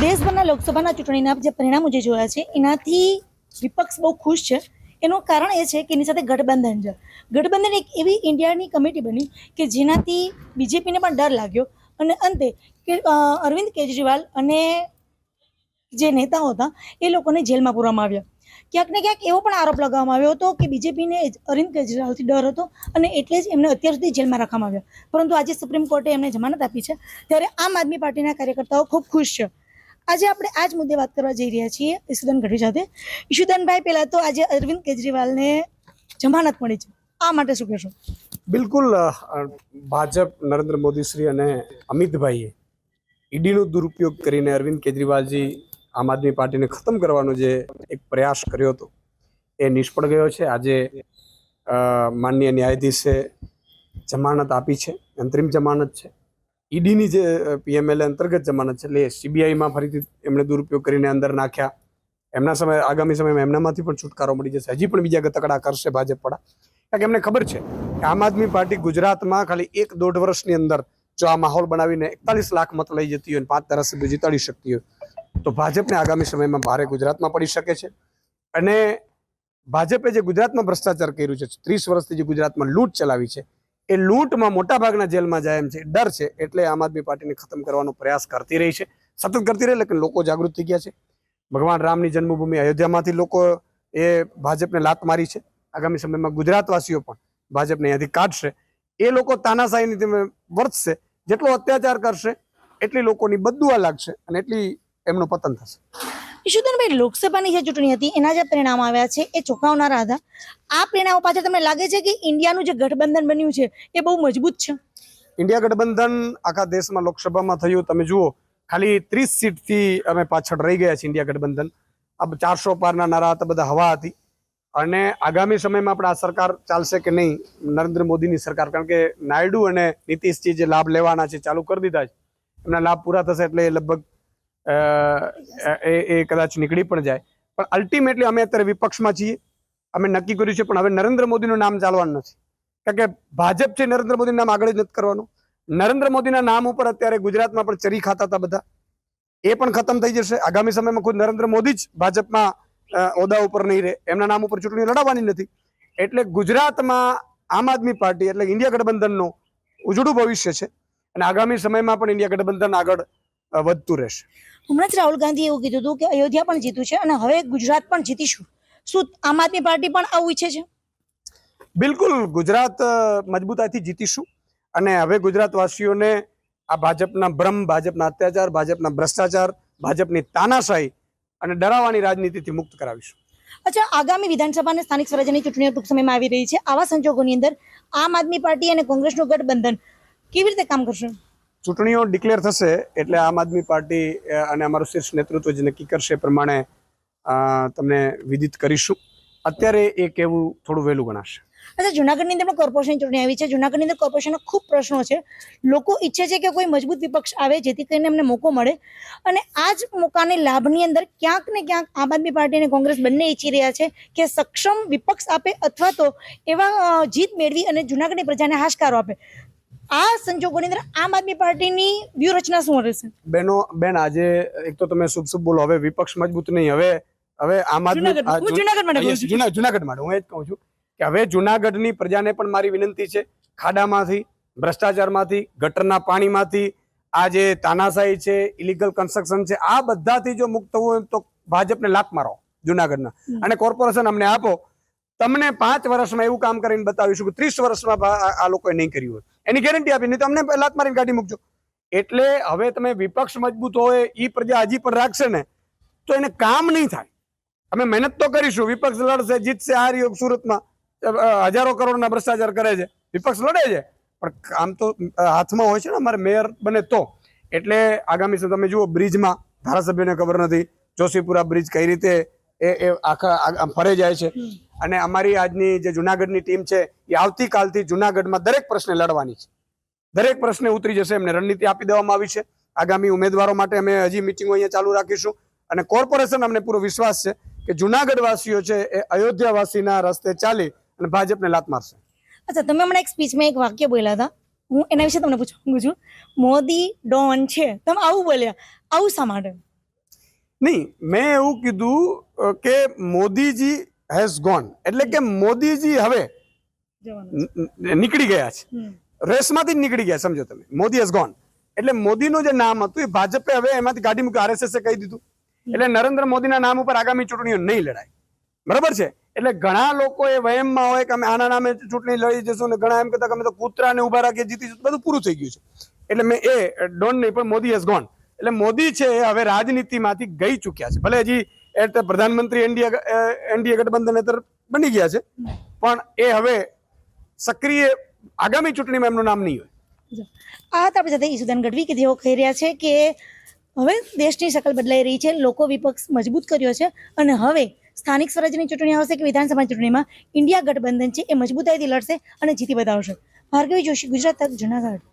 દેશભરના લોકસભાના ચૂંટણીના જે પરિણામો જે જોયા છે, એનાથી વિપક્ષ બહુ ખુશ છે. એનું કારણ એ છે કે એની સાથે ગઠબંધન છે. ગઠબંધન એક એવી ઇન્ડિયાની કમિટી બની કે જેનાથી બીજેપીને પણ ડર લાગ્યો. અને અંતે કે અરવિંદ કેજરીવાલ અને જે નેતાઓ હતા, એ લોકોને જેલમાં પૂરવામાં આવ્યા. ક્યાંક ને ક્યાંક એવો પણ આરોપ લગાવવામાં આવ્યો હતો કે બીજેપીને અરવિંદ કેજરીવાલથી ડર હતો અને એટલે જ એમને અત્યાર સુધી જેલમાં રાખવામાં આવ્યા. પરંતુ આજે સુપ્રીમ કોર્ટે એમને જમાનત આપી છે. ત્યારે આમ આદમી પાર્ટીના કાર્યકર્તાઓ ખૂબ ખુશ છે. આજે આપણે આ જ મુદ્દે વાત કરવા જઈ રહ્યા છીએ ઈશુદાન ગઢવી સાથે. ઈશુદાનભાઈ, પહેલાં તો આજે અરવિંદ કેજરીવાલને જમાનત મળી છે. આ માટે શું કહેશો? બિલકુલ ભાજપ નરેન્દ્ર મોદી શ્રી અને અમિતભાઈએ ઈડીનો દુરુપયોગ કરીને અરવિંદ કેજરીવાલજી આમ આદમી પાર્ટીને ખતમ કરવાનો જે એક પ્રયાસ કર્યો હતો, એ નિષ્ફળ ગયો છે. આજે માનનીય ન્યાયાધીશે જમાનત આપી છે. અંતરિમ જમાનત છે. ઈડીની જે પીએમએલએ અંતર્ગત જમાનત છે, એટલે સીબીઆઈમાં ફરીથી એમણે દુરુપયોગ કરીને અંદર નાખ્યા. એમના સમય, આગામી સમયમાં એમનામાંથી પણ છુટકારો મળી જશે. હજી પણ બીજા ગતકડા કરશે ભાજપવાળા. કારણ કે એમને ખબર છે કે આમ આદમી પાર્ટી ગુજરાતમાં ખાલી એક દોઢ વર્ષની અંદર જો આ માહોલ બનાવીને એકતાલીસ લાખ મત લઈ જતી હોય અને પાંચ ધારાસભ્યો જીતાડી શકતી હોય, તો ભાજપને આગામી સમયમાં ભારે ગુજરાતમાં પડી શકે છે. અને ભાજપે જે ગુજરાતમાં ભ્રષ્ટાચાર કર્યું છે, ત્રીસ વર્ષથી જે ગુજરાતમાં લૂંટ ચલાવી છે એ લૂંટમાં મોટાભાગના જેલમાં જાય એમ છે. ડર છે. એટલે આમ આદમી પાર્ટીને ખતમ કરવાનો પ્રયાસ કરતી રહી છે. સતત કરતી રહી લેકિન લોકો જાગૃત થઈ ગયા છે. ભગવાન રામની જન્મભૂમિ અયોધ્યામાંથી લોકો એ ભાજપને લાત મારી છે. આગામી સમયમાં ગુજરાતવાસીઓ પણ ભાજપને અહીંયાથી કાઢશે. એ લોકો તાનાશાહીની તમે વર્તશે. જેટલો અત્યાચાર કરશે, એટલી લોકોની બદુઆ લાગશે અને એટલી એમનું પતન થશે. ઈશુદાનભાઈ, લોકસભાની જે ચૂંટણી હતી, એના જે પરિણામ આવ્યા છે, એ ચોંકાવનારા હતા. આ પરિણામો પાછળ તમને લાગે છે કે ઇન્ડિયાનું જે ગઠબંધન બન્યું છે, એ બહુ મજબૂત છે? ઇન્ડિયા ગઠબંધન આખા દેશમાં લોકસભામાં થયું. તમે જુઓ, ખાલી ત્રીસ સીટથી અમે પાછળ રહી ગયા છીએ ઇન્ડિયા ગઠબંધન. આ ચારસો પારના નારા હતા, બધા હવા હતી. અને આગામી સમયમાં આપણે આ સરકાર ચાલશે કે નહીં, નરેન્દ્ર મોદીની સરકાર. કારણ કે નાયડુ અને નીતિશજી જે લાભ લેવાના છે ચાલુ કરી દીધા છે. એમના લાભ પૂરા થશે એટલે લગભગ એ એ કદાચ નીકળી પણ જાય. પણ અલ્ટિમેટલી અમે અત્યારે વિપક્ષમાં છીએ. અમે નક્કી કર્યું છે, પણ હવે નરેન્દ્ર મોદીનું નામ ચાલવાનું નથી. કારણ કે ભાજપ છે, નરેન્દ્ર મોદીનું નામ આગળ જ નથી કરવાનું. નરેન્દ્ર મોદીના નામ ઉપર અત્યારે ગુજરાતમાં પણ ચરી ખાતા હતા બધા. એ પણ ખતમ થઈ જશે. આગામી સમયમાં ખુદ નરેન્દ્ર મોદી જ ભાજપમાં ઓદા ઉપર નહીં રહે. એમના નામ ઉપર ચૂંટણી લડાવવાની નથી. એટલે ગુજરાતમાં આમ આદમી પાર્ટી એટલે ઇન્ડિયા ગઠબંધનનું ઉજળું ભવિષ્ય છે. અને આગામી સમયમાં પણ ઇન્ડિયા ગઠબંધન આગળ વધતું રહેશે. હમણાં જ રાહુલ ગાંધીએ એવું કીધું હતું કે અયોધ્યા પણ જીત્યું છે અને હવે ગુજરાત પણ જીતીશું. શું આમ આદમી પાર્ટી પણ આવું ઈચ્છે છે? બિલકુલ ગુજરાત મજબૂતાથી મજબૂતાઈથી જીતીશું. અને હવે ગુજરાતવાસીઓને આ ભાજપના ભ્રમ ભાજપના અત્યાચાર ભાજપના ભ્રષ્ટાચાર ભાજપની તાનાશાહી અને ડરાવવાની રાજનીતિથી મુક્ત કરાવીશું. અચ્છા આગામી વિધાનસભા અને સ્થાનિક સ્વરાજ્યની ચૂંટણીઓ ટૂંક સમયમાં આવી રહી છે. આવા સંજોગોની અંદર આમ આદમી પાર્ટી અને કોંગ્રેસનું ગઠબંધન કેવી રીતે કામ કરશે? ચૂંટણીઓ ડિક્લેર થશે એટલે આમ આદમી પાર્ટી અને અમારું શીર્ષ નેતૃત્વ જે નક્કી કરશે એ પ્રમાણે તમને વિદિત કરીશું. અત્યારે એ કહેવું થોડું વહેલું ગણાશે. અચ્છા, જુનાગઢની અંદર કોર્પોરેશન ચૂંટણી આવી છે. જુનાગઢની અંદર કોર્પોરેશનના ખૂબ પ્રશ્નો છે. લોકો ઈચ્છે છે કે કોઈ મજબૂત વિપક્ષ આવે જેથી કરીને એમને મોકો મળે. અને આ જ મોકાને લાભની અંદર ક્યાંક ને ક્યાંક આમ આદમી પાર્ટી અને કોંગ્રેસ બંને ઈચ્છી રહ્યા છે કે સક્ષમ વિપક્ષ આપે અથવા તો એવા જીત મેળવી અને જુનાગઢની પ્રજાને હાશકારો આપે. આ સંજોગોની અંદર આમ આદમી પાર્ટીની વ્યૂહરચના શું રહેશે? બેનો બેન આજે એક તો તમે શુભ શુભ બોલો. હવે વિપક્ષ મજબૂત નહીં. હવે હવે આમ આદમી જુનાગઢ માટે હા, બોલું yes, છું. જુના- જુનાગઢ માટે હું એ જ કહું છું કે હવે જુનાગઢની પ્રજાને પણ મારી વિનંતી છે. ખાડામાંથી ભ્રષ્ટાચારમાંથી ગટરના પાણીમાંથી આ જે તાનાશાહી છે ઇલીગલ કન્સ્ટ્રક્શન છે આ બધાથી જો મુક્ત હોય તો ભાજપને લાત મારો જુનાગઢના. અને કોર્પોરેશન અમને આપો. તમને પાંચ વર્ષમાં એવું કામ કરીને બતાવીશું કે ત્રીસ વર્ષમાં આ આ લોકોએ નહીં કર્યું હોય. એની ગેરંટી આપી, નહીં તો અમને લાત મારીને કાઢી મૂકજો. એટલે હવે તમે વિપક્ષ મજબૂત હોય એ પ્રજા હજી પણ રાખશે ને, તો એને કામ નહીં થાય. અમે મહેનત તો કરીશું, વિપક્ષ લડશે, જીતશે, આ રહ્યો સુરતમાં. હજારો કરોડના ભ્રષ્ટાચાર કરે છે. વિપક્ષ લડે છે, પણ કામ તો હાથમાં હોય છે ને અમારે મેયર બને તો. એટલે આગામી તમે જુઓ, બ્રિજમાં ધારાસભ્યોને ખબર નથી, જોશીપુરા બ્રિજ કઈ રીતે એ આખા ફરે જાય છે. અને અમારી આજની જે જુનાગઢની ટીમ છે એ આવતીકાલથી જુનાગઢમાં દરેક પ્રશ્ને લડવાની છે. દરેક પ્રશ્ને ઉતરી જશે એમને રણનીતિ આપી દેવામાં આવી છે. આગામી ઉમેદવારો માટે અમે હજી મિટિંગો અહીંયા ચાલુ રાખીશું. અને કોર્પોરેશન અમને પૂરો વિશ્વાસ છે કે જુનાગઢ વાસીઓ છે એ અયોધ્યા વાસીના રસ્તે ચાલી અને ભાજપને લાત મારશે. અચ્છા તમે હમણાં એક સ્પીચમાં એક વાક્ય બોલ્યા હતા. હું એના વિશે તમને પૂછવા માંગુ છું. મોદી ડોન છે. તમે આવું બોલ્યા. આવું શા માટે? નહીં મેં એવું કીધું કે મોદીજી હેઝ ગોન એટલે કે મોદીજી હવે નીકળી ગયા છે. રેસમાંથી જ નીકળી ગયા સમજો તમે. મોદી હેઝ ગોન એટલે મોદીનું જે નામ હતું એ ભાજપે હવે એમાંથી કાઢી મૂક્યું આરએસએસે કહી દીધું. એટલે નરેન્દ્ર મોદીના નામ ઉપર આગામી ચૂંટણીઓ નહીં લડાય. બરાબર છે? એટલે ઘણા લોકો એ વયમમાં હોય કે અમે આના નામે ચૂંટણી લડી જશું ને ઘણા એમ કહેતા કે અમે તો કૂતરાને ઊભા રાખીએ જીતીશું બધું પૂરું થઈ ગયું છે. એટલે મેં એ ડોન નહીં પણ મોદી હેઝ ગોન એટલે મોદી છે હવે રાજનીતિમાંથી ગઈ ચૂક્યા છે. ભલે હજી એટલે પ્રધાનમંત્રી એનડીએ એનડીએ ગઠબંધન હેઠળ બની ગયા છે. પણ એ હવે સક્રિય આગામી ચૂંટણીમાં એમનું નામ નહીં હોય. આ હતા આપણી સાથે ઈસુદાન ગઢવી કે જેઓ કહી રહ્યા છે કે હવે દેશની શકલ બદલાઈ રહી છે, લોકો વિપક્ષ મજબૂત કર્યો છે અને હવે સ્થાનિક સ્વરાજ્યની ચૂંટણી આવશે કે વિધાનસભા ચૂંટણીમાં ઇન્ડિયા ગઠબંધન છે એ મજબૂતાઈથી લડશે અને જીતી બતાવશે. ભાર્ગવી જોશી, ગુજરાત તક જુનાગઢ.